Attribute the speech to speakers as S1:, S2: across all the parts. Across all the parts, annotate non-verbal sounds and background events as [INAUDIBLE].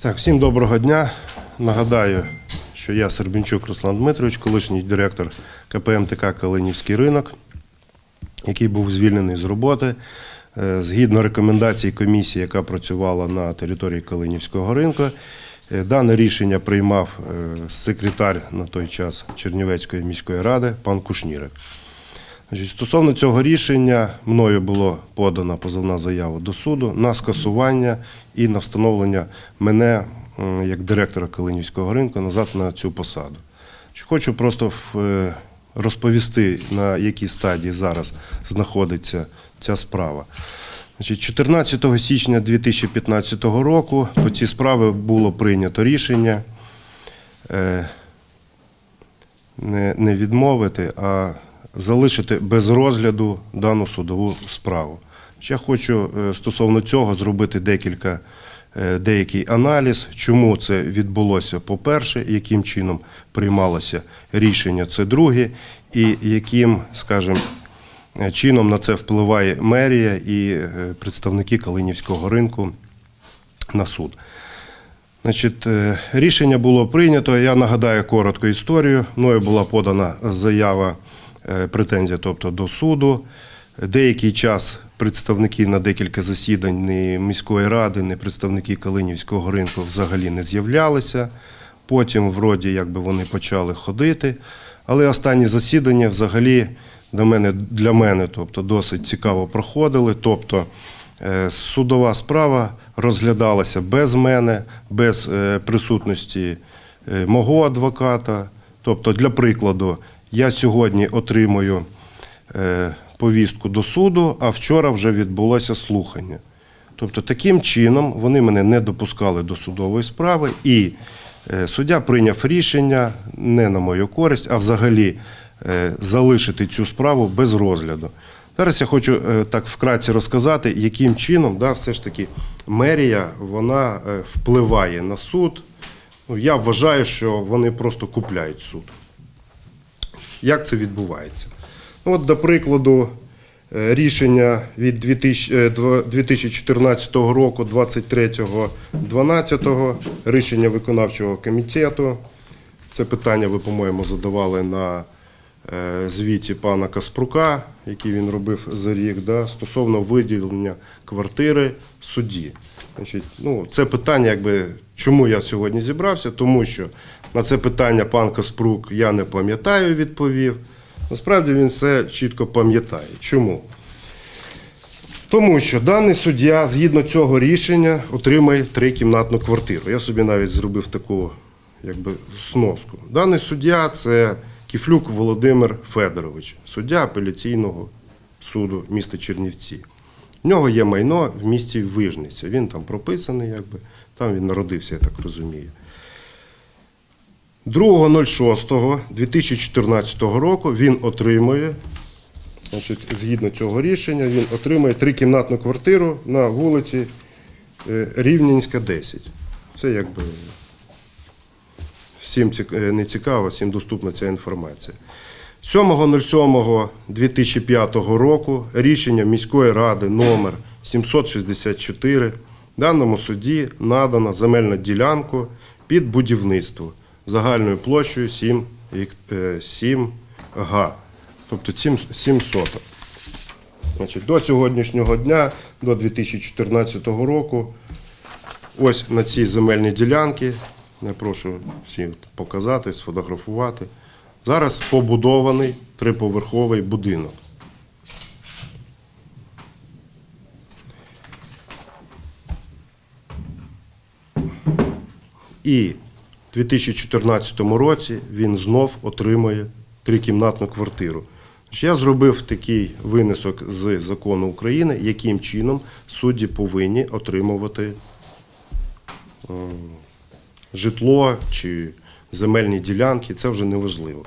S1: Так, всім доброго дня. Нагадаю, що я Сербінчук Руслан Дмитрович, колишній директор КПМТК Калинівський ринок, який був звільнений з роботи. Е, Згідно рекомендацій комісії, яка працювала на території Калинівського ринку, е, дане рішення приймав е, секретар на той час Чернівецької міської ради пан Кушнірик. Стосовно цього рішення мною було подана позовна заява до суду на скасування і на встановлення мене як директора Калинівського ринку назад на цю посаду. Хочу просто е, розповісти, на якій стадії зараз знаходиться ця справа. 14 січня 2015 року по цій справі було прийнято рішення е, не відмовити, а залишити без розгляду дану судову справу. Я хочу е, стосовно цього зробити декілька, е, деякий аналіз, чому це відбулося, по-перше, яким чином приймалося рішення, це друге, і яким, скажімо, е, чином на це впливає мерія і представники Калинівського ринку на суд. Значить, рішення було прийнято. Я нагадаю коротко історію. Мною була подана заява претензія, тобто до суду. Деякий час представники на декілька засідань ні міської ради, ні представники Калинівського ринку взагалі не з'являлися. Потім, вроді, якби вони почали ходити. Але останні засідання взагалі до мене, для мене тобто, досить цікаво проходили. Тобто, Е, Судова справа розглядалася без мене, без е, присутності е, мого адвоката. Тобто, для прикладу, я сьогодні отримую е, повістку до суду, а вчора вже відбулося слухання. Тобто, таким чином вони мене не допускали до судової справи, і е, суддя прийняв рішення не на мою користь, а взагалі е, залишити цю справу без розгляду. Зараз я хочу так вкратце розказати, яким чином да, все ж таки мерія вона впливає на суд. Ну, я вважаю, що вони просто купляють суд. Як це відбувається? Ну, От, до прикладу, е, рішення від 2000, е, 2014 року, 23.12, рішення виконавчого комітету. Це питання ви, по-моєму, задавали на е, звіті пана Каспрука, який він робив за рік, да, стосовно виділення квартири судді. Значить, ну, це питання, якби, чому я сьогодні зібрався, тому що на це питання пан Каспрук я не пам'ятаю, відповів. Насправді він все чітко пам'ятає. Чому? Тому що даний суддя, згідно цього рішення, отримає трикімнатну квартиру. Я собі навіть зробив таку якби, сноску. Даний суддя це Кіфлюк Володимир Федорович, суддя апеляційного суду міста Чернівці. В нього є майно в місті Вижниця. Він там прописаний, якби, там він народився, я так розумію. 2.06.2014 року він отримує, значить, згідно цього рішення, він отримує трикімнатну квартиру на вулиці е, Рівненська, 10. Це якби всім е, не цікаво, всім доступна ця інформація. 7.07.2005 року рішення міської ради номер 764 даному суді надано земельну ділянку під будівництво загальною площею 7, гек- е, 7 га, тобто 7, 7 соток. Значить, до сьогоднішнього дня, до 2014 року, ось на цій земельній ділянці, я прошу всіх показати, сфотографувати. Зараз побудований триповерховий будинок. І в 2014 році він знов отримує трикімнатну квартиру. Я зробив такий винесок з закону України, яким чином судді повинні отримувати е, житло чи земельні ділянки, це вже не важливо.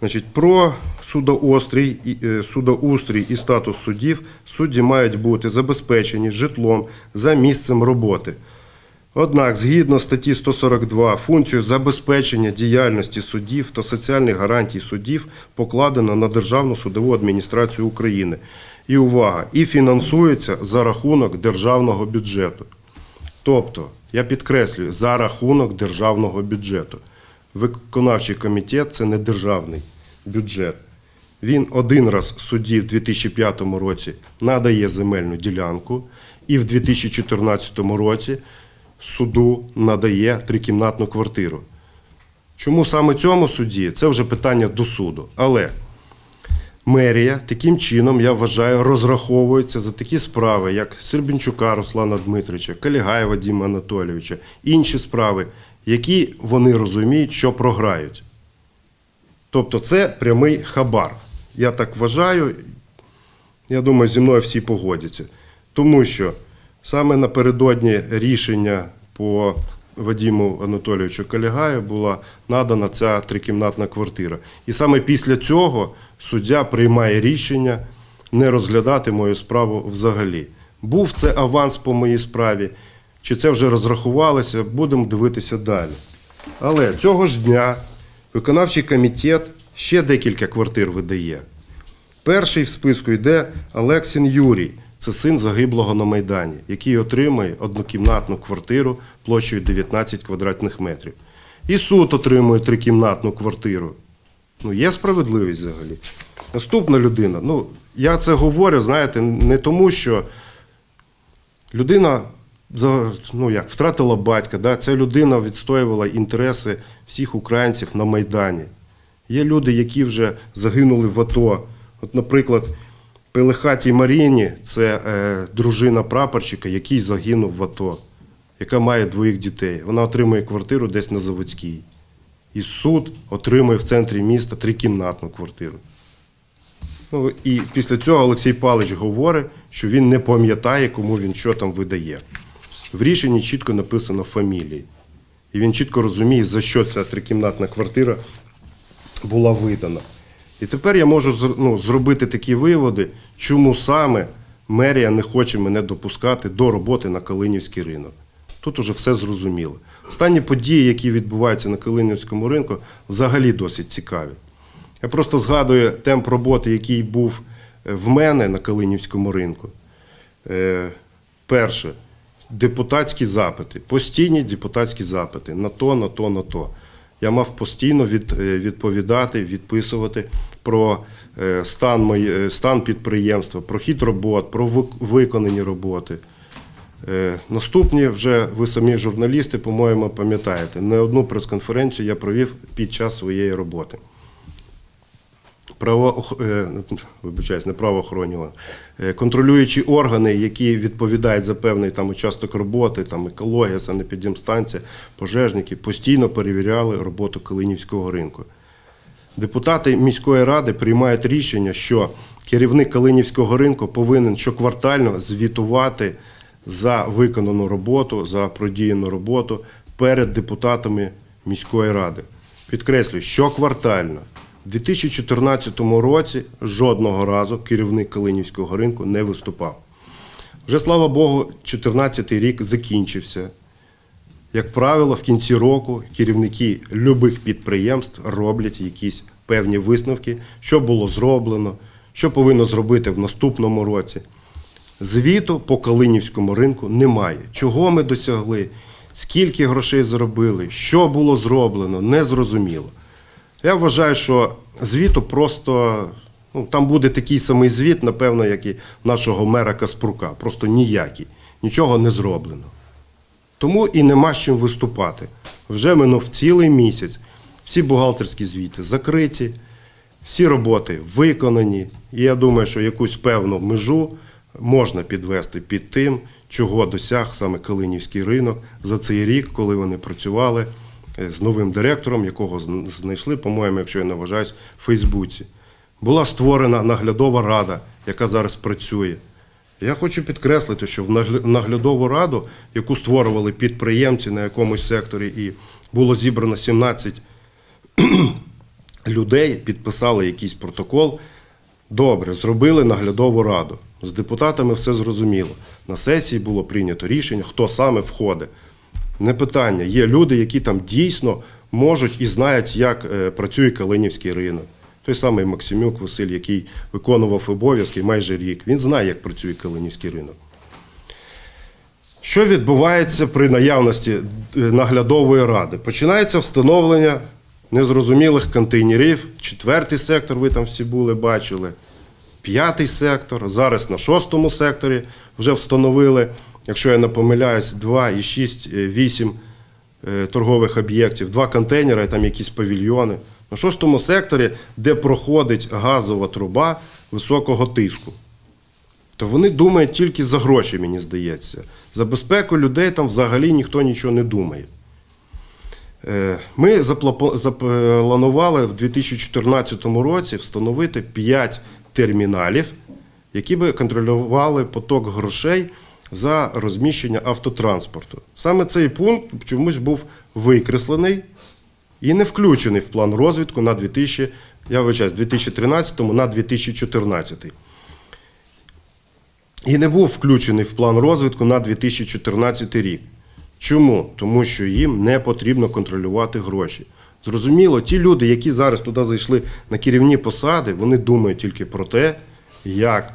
S1: Значить, про судоустрій, е, судоустрій і статус суддів судді мають бути забезпечені житлом за місцем роботи. Однак, згідно статті 142, функцію забезпечення діяльності суддів та соціальних гарантій суддів покладено на Державну судову адміністрацію України. І увага, і фінансується за рахунок державного бюджету. Тобто, Я підкреслюю, за рахунок державного бюджету. Виконавчий комітет це не державний бюджет. Він один раз судді в 2005 році надає земельну ділянку, і в 2014 році суду надає трикімнатну квартиру. Чому саме цьому судді? Це вже питання до суду. Але мерія таким чином, я вважаю, розраховується за такі справи, як Сербінчука Руслана Дмитровича, Калігаєва Діма Анатолійовича, інші справи, які вони розуміють, що програють. Тобто це прямий хабар. Я так вважаю. Я думаю, зі мною всі погодяться. Тому що саме напередодні рішення по Вадиму Анатолійовичу Калягаю була надана ця трикімнатна квартира. І саме після цього суддя приймає рішення не розглядати мою справу взагалі. Був це аванс по моїй справі, чи це вже розрахувалося, будемо дивитися далі. Але цього ж дня виконавчий комітет ще декілька квартир видає. Перший в списку йде Олексін Юрій, це син загиблого на Майдані, який отримує однокімнатну квартиру площею 19 квадратних метрів. І суд отримує трикімнатну квартиру. Ну, є справедливість взагалі. Наступна людина. Ну, я це говорю, знаєте, не тому, що людина ну, як, втратила батька, да? ця людина відстоювала інтереси всіх українців на Майдані. Є люди, які вже загинули в АТО. От, наприклад, Пелехатій Маріні це е, дружина прапорщика, який загинув в АТО, яка має двоїх дітей. Вона отримує квартиру десь на Заводській. І суд отримує в центрі міста трикімнатну квартиру. Ну, і після цього Олексій Павлович говорить, що він не пам'ятає, кому він що там видає. В рішенні чітко написано фамілії. І він чітко розуміє, за що ця трикімнатна квартира була видана. І тепер я можу ну, зробити такі виводи, чому саме мерія не хоче мене допускати до роботи на Калинівський ринок. Тут уже все зрозуміло. Останні події, які відбуваються на Калинівському ринку, взагалі досить цікаві. Я просто згадую темп роботи, який був е, в мене на Калинівському ринку. Е, Перше, депутатські запити, постійні депутатські запити на то, на то, на то. Я мав постійно е, відповідати, відписувати про е, стан, е, стан підприємства, про хід робот, про виконані роботи. Наступні вже ви самі журналісти, по-моєму, пам'ятаєте, не одну прес-конференцію я провів під час своєї роботи. Право, е, вибачаюсь, не правоохоронні, е, контролюючі органи, які відповідають за певний там участок роботи, там екологія, санепідемстанція, пожежники, постійно перевіряли роботу Калинівського ринку. Депутати міської ради приймають рішення, що керівник Калинівського ринку повинен щоквартально звітувати за виконану роботу, за продіяну роботу перед депутатами міської ради. Підкреслюю, щоквартально. У 2014 році жодного разу керівник Калинівського ринку не виступав. Вже слава Богу, 2014 рік закінчився. Як правило, в кінці року керівники любих підприємств роблять якісь певні висновки, що було зроблено, що повинно зробити в наступному році. Звіту по Калинівському ринку немає. Чого ми досягли, скільки грошей заробили, що було зроблено, незрозуміло. Я вважаю, що звіту просто ну, там буде такий самий звіт, напевно, як і нашого мера Каспрука. Просто ніякий. Нічого не зроблено. Тому і нема з чим виступати. Вже минув цілий місяць. Всі бухгалтерські звіти закриті, всі роботи виконані. І я думаю, що якусь певну межу можна підвести під тим, чого досяг саме Калинівський ринок за цей рік, коли вони працювали з новим директором, якого знайшли, по-моєму, якщо я не вважаюсь, в Фейсбуці. Була створена наглядова рада, яка зараз працює. Я хочу підкреслити, що в нагля- наглядову раду, яку створювали підприємці на якомусь секторі, і було зібрано 17 [CLEARS THROAT] людей, підписали якийсь протокол. Добре, зробили наглядову раду. З депутатами все зрозуміло. На сесії було прийнято рішення, хто саме входить. Не питання. Є люди, які там дійсно можуть і знають, як е, працює Калинівський ринок. Той самий Максимюк Василь, який виконував обов'язки майже рік. Він знає, як працює Калинівський ринок. Що відбувається при наявності е, наглядової ради? Починається встановлення незрозумілих контейнерів. Четвертий сектор, ви там всі були, бачили. П'ятий сектор. Зараз на шостому секторі вже встановили, якщо я не помиляюсь, 2 і 6, 8 е, торгових об'єктів, два контейнери, там якісь павільйони. На шостому секторі, де проходить газова труба високого тиску. То вони думають тільки за гроші, мені здається. За безпеку людей там взагалі ніхто нічого не думає. Е, Ми запланували в 2014 році встановити 5 терміналів, які би контролювали поток грошей за розміщення автотранспорту. Саме цей пункт чомусь був викреслений і не включений в план розвитку на 2000, я вибачаюсь, 2013 на 2014. І не був включений в план розвитку на 2014 рік. Чому? Тому що їм не потрібно контролювати гроші. Зрозуміло, ті люди, які зараз туди зайшли на керівні посади, вони думають тільки про те, як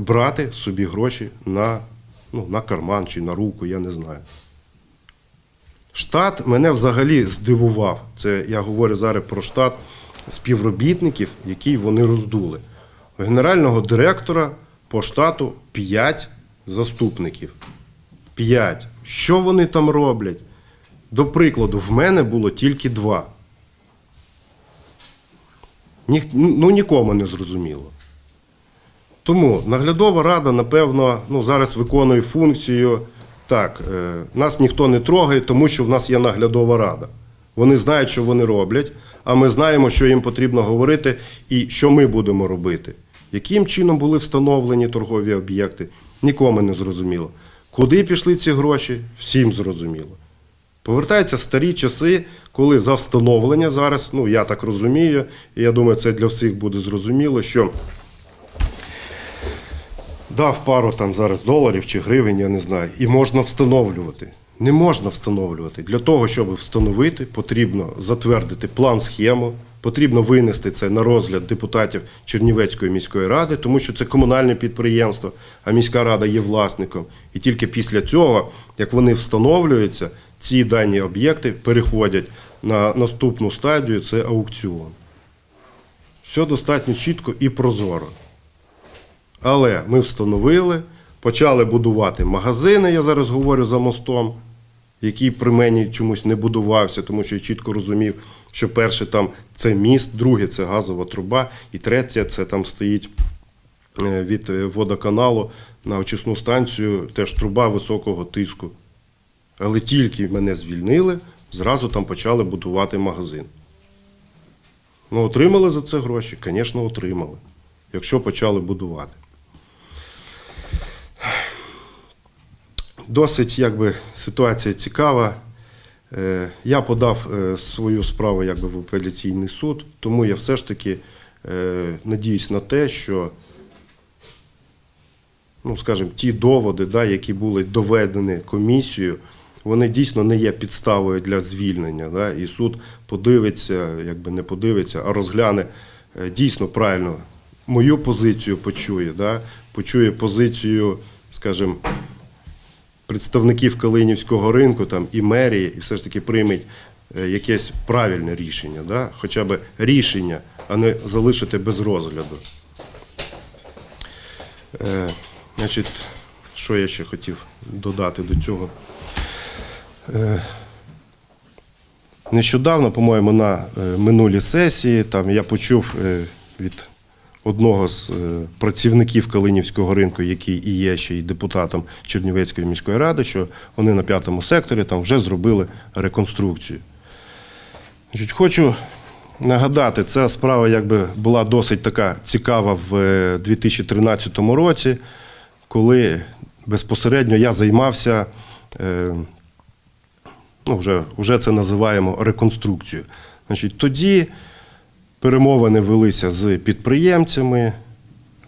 S1: брати собі гроші на, ну, на карман чи на руку, я не знаю. Штат мене взагалі здивував. Це я говорю зараз про штат співробітників, який вони роздули. У генерального директора по штату 5 заступників. 5. Що вони там роблять? До прикладу, в мене було тільки два. Ніх, ну, нікому не зрозуміло. Тому наглядова рада, напевно, ну, зараз виконує функцію. Так, е, нас ніхто не трогає, тому що в нас є наглядова рада. Вони знають, що вони роблять, а ми знаємо, що їм потрібно говорити і що ми будемо робити. Яким чином були встановлені торгові об'єкти, нікому не зрозуміло. Куди пішли ці гроші, всім зрозуміло. Повертаються старі часи, коли за встановлення зараз, ну я так розумію, і я думаю, це для всіх буде зрозуміло, що дав пару там зараз доларів чи гривень, я не знаю, і можна встановлювати. Не можна встановлювати. Для того, щоб встановити, потрібно затвердити план схему, потрібно винести це на розгляд депутатів Чернівецької міської ради, тому що це комунальне підприємство, а міська рада є власником. І тільки після цього, як вони встановлюються, ці дані об'єкти переходять на наступну стадію це аукціон. Все достатньо чітко і прозоро. Але ми встановили, почали будувати магазини, я зараз говорю за мостом, який при мені чомусь не будувався, тому що я чітко розумів, що перше там це міст, друге це газова труба, і третє це там стоїть е, від е, водоканалу на очисну станцію теж труба високого тиску. Але тільки мене звільнили, зразу там почали будувати магазин. Ну, отримали за це гроші? Звісно, отримали. Якщо почали будувати. Досить якби, ситуація цікава. Е, Я подав е, свою справу якби, в апеляційний суд, тому я все ж таки е, надіюсь на те, що ну, скажімо, ті доводи, да, які були доведені комісією, вони дійсно не є підставою для звільнення. Да, і суд подивиться, якби не подивиться, а розгляне дійсно правильно мою позицію почує, да, почує позицію, скажімо, представників Калинівського ринку там, і мерії, і все ж таки прийметь е, якесь правильне рішення, да? хоча б рішення, а не залишити без розгляду. Е, значить, що я ще хотів додати до цього? Е, нещодавно, по-моєму, на е, минулій сесії там я почув е, від одного з е, працівників Калинівського ринку, який і є ще й депутатом Чернівецької міської ради, що вони на п'ятому секторі там вже зробили реконструкцію. Хочу нагадати, ця справа якби була досить така цікава в е, 2013 році, коли безпосередньо я займався. е, Ну, вже, вже це називаємо реконструкцією. Значить, тоді Перемовини велися з підприємцями.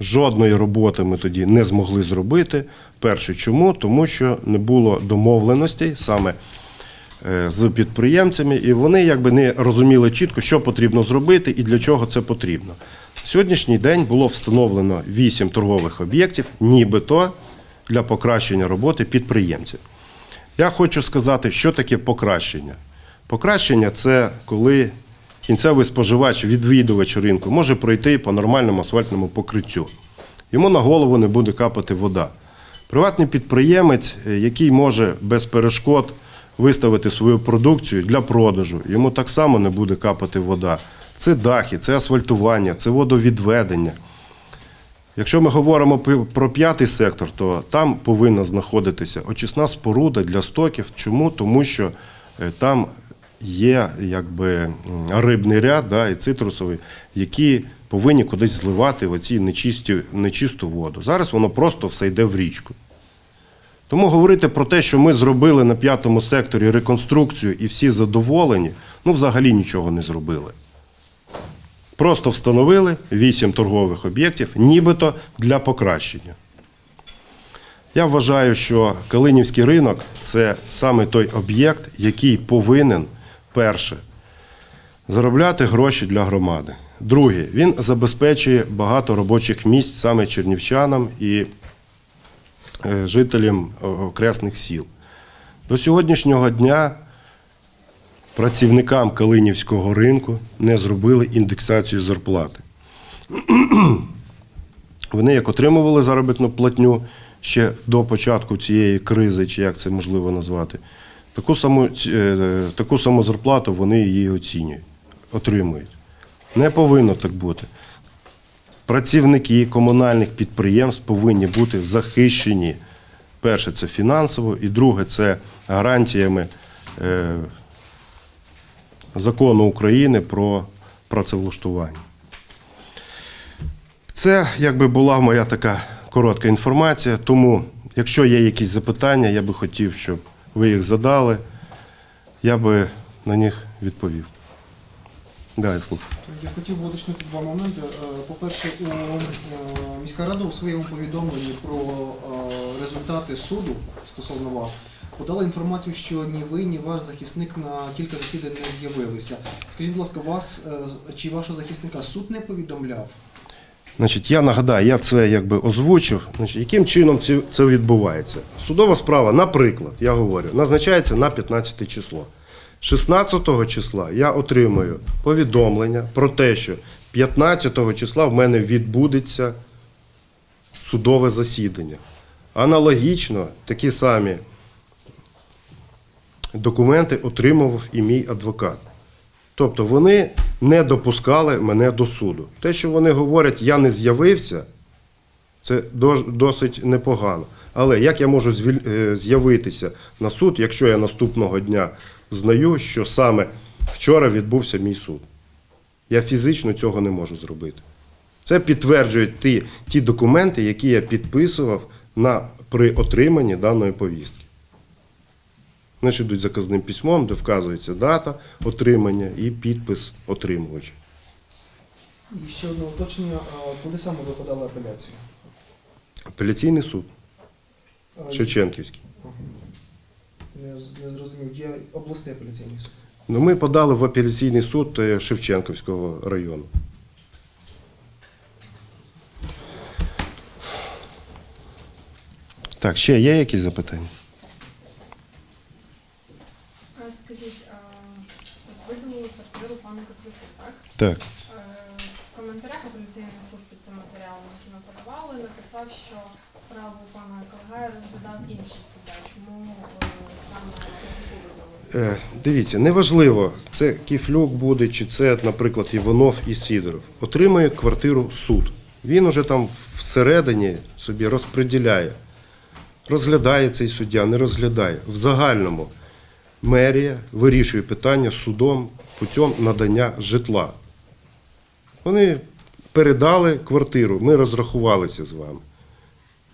S1: Жодної роботи ми тоді не змогли зробити. Перше, чому? Тому що не було домовленостей саме е, з підприємцями, і вони якби не розуміли чітко, що потрібно зробити і для чого це потрібно. Сьогоднішній день було встановлено 8 торгових об'єктів, нібито для покращення роботи підприємців. Я хочу сказати, що таке покращення. Покращення це коли кінцевий споживач, відвідувач ринку може пройти по нормальному асфальтному покриттю. Йому на голову не буде капати вода. Приватний підприємець, е, який може без перешкод виставити свою продукцію для продажу, йому так само не буде капати вода. Це дахи, це асфальтування, це водовідведення. Якщо ми говоримо про п'ятий сектор, то там повинна знаходитися очисна споруда для стоків. Чому? Тому що е, там є якби рибний ряд да, і цитрусовий, які повинні кудись зливати в оці нечисті, нечисту воду. Зараз воно просто все йде в річку. Тому говорити про те, що ми зробили на п'ятому секторі реконструкцію і всі задоволені, ну взагалі нічого не зробили. Просто встановили вісім торгових об'єктів, нібито для покращення. Я вважаю, що Калинівський ринок це саме той об'єкт, який повинен, перше, заробляти гроші для громади. Друге, він забезпечує багато робочих місць саме чернівчанам і е, жителям е, окресних сіл. До сьогоднішнього дня працівникам Калинівського ринку не зробили індексацію зарплати. [CLEARS THROAT] Вони як отримували заробітну платню ще до початку цієї кризи, чи як це можливо назвати, таку саму, е, таку саму зарплату вони її оцінюють, отримують. Не повинно так бути. Працівники комунальних підприємств повинні бути захищені. Перше, це фінансово, і друге, це гарантіями е, закону України про працевлаштування. Це якби була моя така коротка інформація. Тому, якщо є якісь запитання, я би хотів, щоб ви їх задали, я би на них відповів. Да, я слухаю.
S2: Я хотів би уточнити два моменти. Е, По-перше, е, міська рада у своєму повідомленні про е, результати суду стосовно вас подала інформацію, що ні ви, ні ваш захисник на кілька засідань не з'явилися. Скажіть, будь ласка, вас чи вашого захисника суд не повідомляв?
S1: Значить, я нагадаю, я це якби озвучив. Значить, яким чином це, це відбувається? Судова справа, наприклад, я говорю, назначається на 15 число. 16 числа я отримую повідомлення про те, що 15 числа в мене відбудеться судове засідання. Аналогічно такі самі документи отримував і мій адвокат. Тобто вони не допускали мене до суду. Те, що вони говорять, я не з'явився, це досить непогано. Але як я можу е, з'явитися на суд, якщо я наступного дня знаю, що саме вчора відбувся мій суд? Я фізично цього не можу зробити. Це підтверджують ті, ті документи, які я підписував на, при отриманні даної повістки. Ж йдуть заказним письмом, де вказується дата отримання і підпис отримувача.
S2: І ще одне уточнення, а куди саме ви подали апеляцію?
S1: Апеляційний суд
S2: А,
S1: Шевченківський.
S2: З- не зрозумів. Є обласний апеляційний суд.
S1: Ну, ми подали в апеляційний суд е, Шевченківського району. Так, ще є якісь запитання?
S3: А Скажіть, а, от виділили квартиру пану Котлюку, так? Е, В коментарях апеляційний суд під цим матеріалом, який ми подавали, написав, що справу пана Калгая розглядав інший суддя. Чому е, саме
S1: Е, Дивіться, неважливо, це Кіфлюк буде, чи це, наприклад, Іванов і Сідоров. Отримує квартиру суд. Він уже там всередині собі розподіляє. Розглядає цей суддя, не розглядає. В загальному мерія вирішує питання судом путем надання житла. Вони передали квартиру, ми розрахувалися з вами.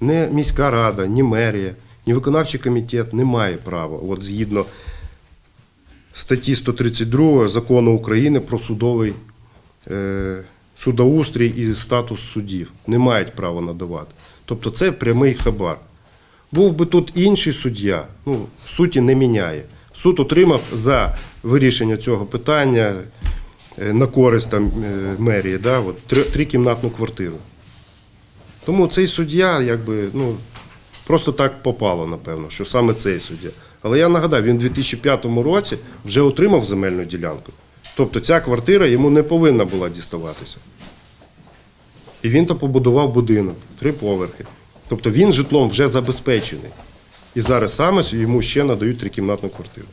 S1: Не міська рада, ні мерія, ні виконавчий комітет не має права, от згідно статті 132 закону України про судовий е, судоустрій і статус суддів. Не мають права надавати. Тобто це прямий хабар. Був би тут інший суддя, ну, суті не міняє. Суд отримав за вирішення цього питання на користь там, е, мерії, да, от, три- трикімнатну квартиру. Тому цей суддя, якби, ну, Просто так попало, напевно, що саме цей суддя. Але я нагадаю, він у 2005 році вже отримав земельну ділянку. Тобто ця квартира йому не повинна була діставатися. І він то побудував будинок, три поверхи. Тобто він житлом вже забезпечений. І зараз саме йому ще надають трикімнатну квартиру.